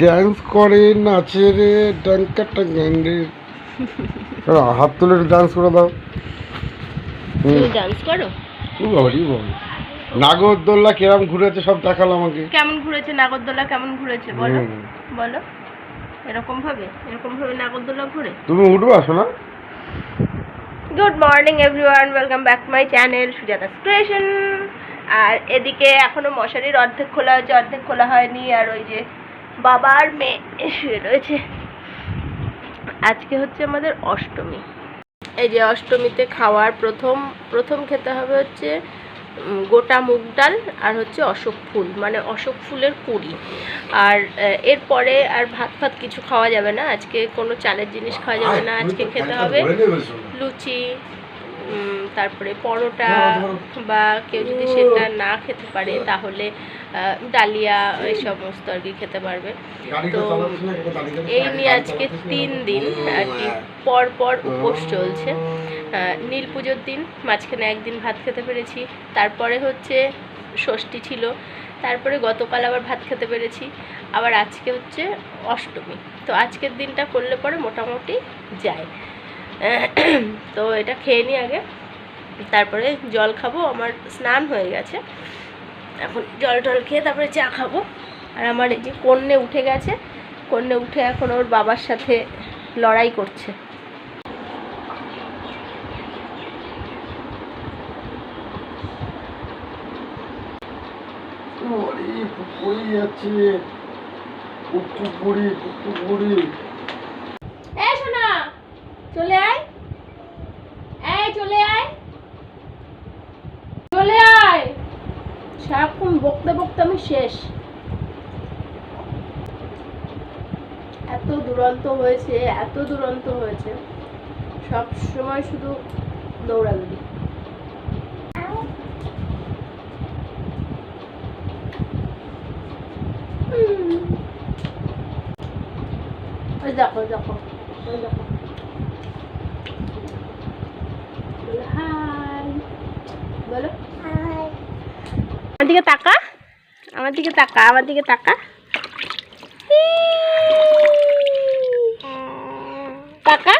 Dance করে নাচে রে ডাঙ্কা টাঙ্গান্ডে হাত তুলে ডান্স করে দাও। ডান্স করো? বাবারি বাবা নাগরদোল্লা কেরাম ঘুরেছে সব দেখাল আমাকে। কেমন ঘুরেছে নাগরদোলা কেমন ঘুরেছে বলো। বলো। এরকম ভাবে এরকম ভাবে নাগরদোলা ঘুরে? তুমি উঠবে আসো না। Good morning everyone welcome back my channel Sujata creation আর এদিকে এখনও মশারির অর্ধেক খোলা হয়েছে অর্ধেক খোলা হয়নি আর ওই যে বাবা আর মেয়ে শুয়ে রয়েছে। আজকে হচ্ছে আমাদের অষ্টমী। এই যে অষ্টমীতে খাওয়ার প্রথম প্রথম খেতে হবে হচ্ছে গোটা মুগ ডাল আর হচ্ছে অশোক ফুল মানে অশোক ফুলের কুড়ি আর এরপরে আর ভাত ফাত কিছু খাওয়া যাবে না। আজকে কোনো চালের জিনিস খাওয়া যাবে না। আজকে খেতে হবে লুচি। তারপরে পরোটা বা কেউ যদি সেটা না খেতে পারে তাহলে ডালিয়া এই সমস্ত আর কি খেতে পারবে। তো এই নিয়ে আজকে তিন দিন আর কি পর পর উপোস চলছে। নীল পুজোর দিন মাঝখানে একদিন ভাত খেতে পেরেছি। তারপরে হচ্ছে ষষ্ঠী ছিল। তারপরে গতকাল আবার ভাত খেতে পেরেছি। আবার আজকে হচ্ছে অষ্টমী। তো আজকের দিনটা করলে পরে মোটামুটি যায়। তো এটা খেয়ে নিই আগে। তারপরে জল খাব, আমার স্নান হয়ে গেছে। এখন জল টল খেয়ে তারপরে চা খাব। আর আমার এই যে কন্যে উঠে গেছে, কন্যে উঠে এখন ওর বাবার সাথে লড়াই করছে। ওরে চলে আয়। চলে আয়। চলে আয়। সারাক্ষণ বকতে বকতে আমি শেষ। এত দুরন্ত হয়েছে, এত দুরন্ত হয়েছে। সব সময় শুধু দৌড়াদৌড়ি। দেখো দেখো দেখো। বলো। আমার দিকে তাকা। আমার দিকে তাকা আমার দিকে তাকা। তাকা।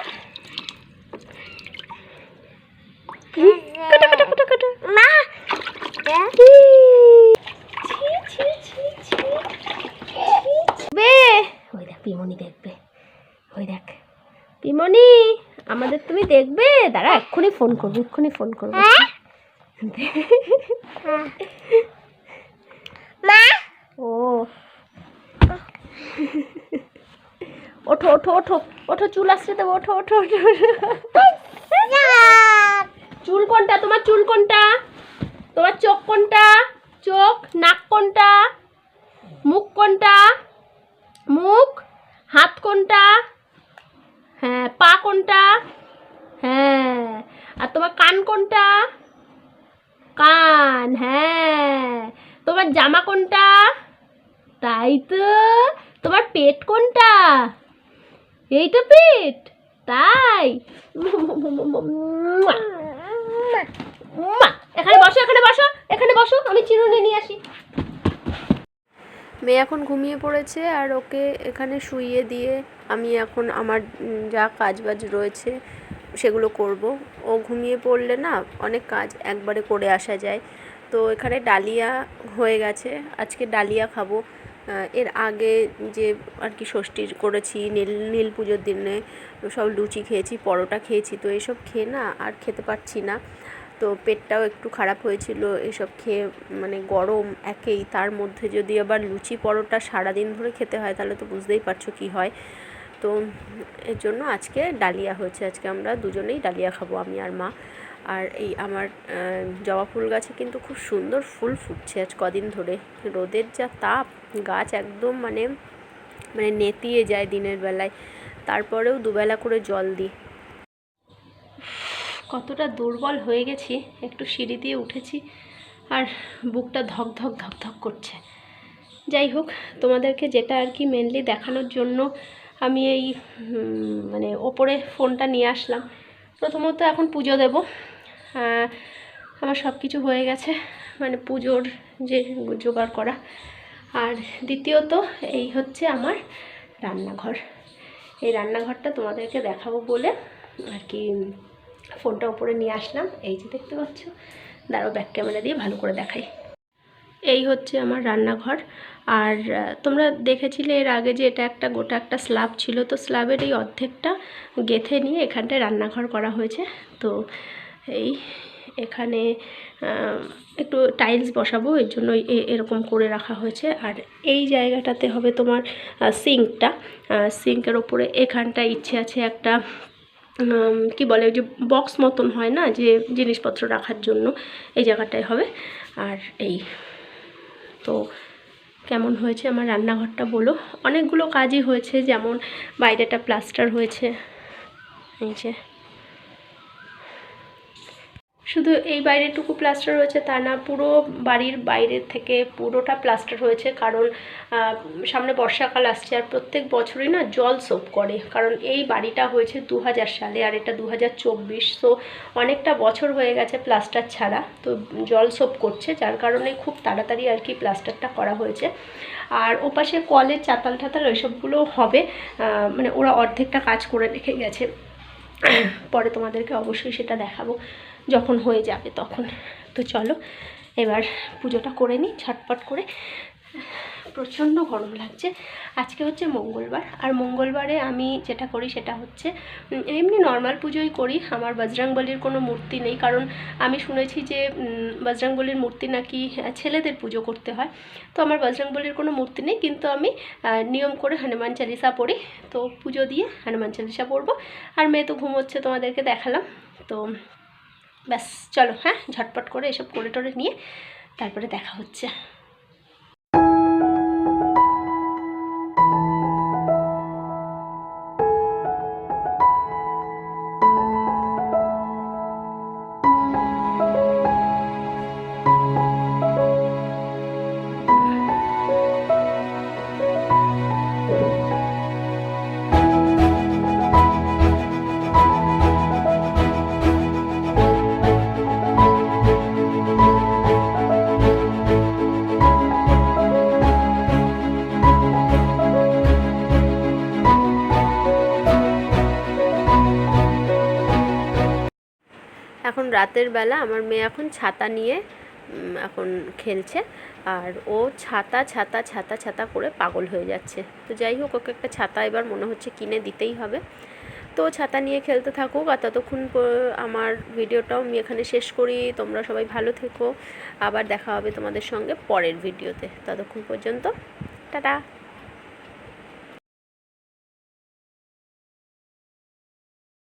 মা! ওই দেখ পিমনি দেখবে। ওই দেখ। পিমনি আমাদের তুমি দেখবে? দাঁড়া এক্ষুনি ফোন করব এক্ষুনি ফোন করব। মা? ও। ওঠো ওঠো ওঠো। ওঠো, চুল আসছে দেবো ওঠো ওঠো ওঠো। চুল কোনটা? তোমার চুল কোনটা? তোমার চোখ কোনটা? চোখ, নাক কোনটা? মুখ কোনটা? মুখ, হাত কোনটা? হ্যাঁ পা কোনটা? হ্যাঁ। আর তোমার কান কোনটা? কান হ্যাঁ। তোমার জামা কোনটা? তাই তো। তোমার পেট কোনটা? এইটা পেট। তাই। এখানে বসো এখানে বসো এখানে বসো। আমি চিরুনি নিয়ে আসি। মেয়ে এখন ঘুমিয়ে পড়েছে আর ওকে এখানে শুইয়ে দিয়ে আমি এখন আমার যা কাজবাজ রয়েছে সেগুলো করব। ও ঘুমিয়ে পড়লে না অনেক কাজ একবারে করে আসা যায়। তো এখানে ডালিয়া হয়ে গেছে। আজকে ডালিয়া খাব। এর আগে যে আর কি ষষ্ঠীর করেছি, নীল নীল পুজোর দিনে সব লুচি খেয়েছি, পরোটা খেয়েছি, তো এসব খেয়ে না আর খেতে পারছি না। তো পেটটাও একটু খারাপ হয়েছিল, এসব খেয়ে মানে গরম একেই। তার মধ্যে যদি আবার লুচি, পরোটা সারাদিন ধরে খেতে হয়, তাহলে তো বুঝতেই পারছ কি হয়। তো এর জন্য আজকে ডালিয়া হয়েছে। আজকে আমরা দুজনেই ডালিয়া খাব, আমি আর মা। আর এই আমার জবা ফুল গাছে কিন্তু খুব সুন্দর ফুল ফুটছে আজ কদিন ধরে। রোদের যা তাপ, গাছ একদম মানে মানে নেতিয়ে যায় দিনের বেলায়। তারপরেও দুবেলা করে জল দিই। কতটা দুর্বল হয়ে গেছি, একটু সিঁড়ি দিয়ে উঠেছি আর বুকটা ধক ধক ধক ধক করছে। যাই হোক, তোমাদেরকে যেটা আর কি মেনলি দেখানোর জন্য আমি এই মানে ওপরে ফোনটা নিয়ে আসলাম। প্রথমত এখন পুজো দেব। আমার সব কিছু হয়ে গেছে মানে পুজোর যে জোগাড় করা। আর দ্বিতীয়ত, এই হচ্ছে আমার রান্নাঘর। এই রান্নাঘরটা তোমাদেরকে দেখাবো বলে আর কি ফোনটা উপরে নিয়ে আসলাম। এই যে দেখতে পাচ্ছ দাঁড়ো ব্যাক ক্যামেরা দিয়ে ভালো করে দেখাই। এই হচ্ছে আমার রান্নাঘর। আর তোমরা দেখেছিলে এর আগে যে এটা একটা গোটা একটা স্ল্যাব ছিল, তো স্ল্যাবের এই অর্ধেকটা গেথে নিয়ে এখানটায় রান্নাঘর করা হয়েছে। তো এই এখানে একটু টাইলস বসাবো, এর জন্য এরকম করে রাখা হয়েছে। আর এই জায়গাটাতে হবে তোমার সিঙ্কটা। সিঙ্কের ওপরে এখানটা ইচ্ছে আছে একটা কি বলে, ওই যে বক্স মতন হয় না, যে জিনিসপত্র রাখার জন্য, এই জায়গাটায় হবে। আর এই তো কেমন হয়েছে আমার রান্নাঘরটা বলো? অনেকগুলো কাজই হয়েছে, যেমন বাইরেটা প্লাস্টার হয়েছে, এই যে। শুধু এই বাইরেটুকু প্লাস্টার হয়েছে তা না, পুরো বাড়ির বাইরের থেকে পুরোটা প্লাস্টার হয়েছে। কারণ সামনে বর্ষাকাল আসছে আর প্রত্যেক বছরই না জল সোপ করে। কারণ এই বাড়িটা হয়েছে দু হাজার সালে আর এটা দু হাজার চব্বিশ। তো অনেকটা বছর হয়ে গেছে প্লাস্টার ছাড়া। তো জল সোপ করছে, যার কারণে খুব তাড়াতাড়ি আর কি প্লাস্টারটা করা হয়েছে। আর ওপাশে কলের চাতাল টাতাল ওইসবগুলো হবে। মানে ওরা অর্ধেকটা কাজ করে রেখে গেছে। পরে তোমাদেরকে অবশ্যই সেটা দেখাবো। যখন হয়ে যাবে তখন। তো চলো এবার পুজোটা করে নিই ঝটপট করে। প্রচণ্ড গরম লাগছে। আজকে হচ্ছে মঙ্গলবার। আর মঙ্গলবারে আমি যেটা করি সেটা হচ্ছে এমনি নর্মাল পুজোই করি। আমার বজরংবলির কোনো মূর্তি নেই। কারণ আমি শুনেছি যে উম, মূর্তি নাকি ছেলেদের পুজো করতে হয়। তো আমার বজরংবলির কোনো মূর্তি নেই। কিন্তু আমি নিয়ম করে হনুমান চালিসা পড়ি। তো পুজো দিয়ে হনুমান চালিসা পড়ব। আর মেয়ে তো ঘুমোচ্ছে তোমাদেরকে দেখালাম। তো ব্যাস চলো হ্যাঁ? ঝটপট করে এসব করে টরে নিয়ে তারপরে দেখা হচ্ছে। এখন রাতের বেলা আমার মেয়ে এখন ছাতা নিয়ে এখন খেলছে। আর ও ছাতা ছাতা ছাতা ছাতা করে পাগল হয়ে যাচ্ছে। তো যাই হোক, ওকে একটা ছাতা এবার মনে হচ্ছে কিনে দিতেই হবে। তো ছাতা নিয়ে খেলতে থাকুক। আর ততক্ষণ আমার ভিডিওটাও আমি এখানে শেষ করি। তোমরা সবাই ভালো থেকো। আবার দেখা হবে তোমাদের সঙ্গে পরের ভিডিওতে। ততক্ষণ পর্যন্ত, টাটা।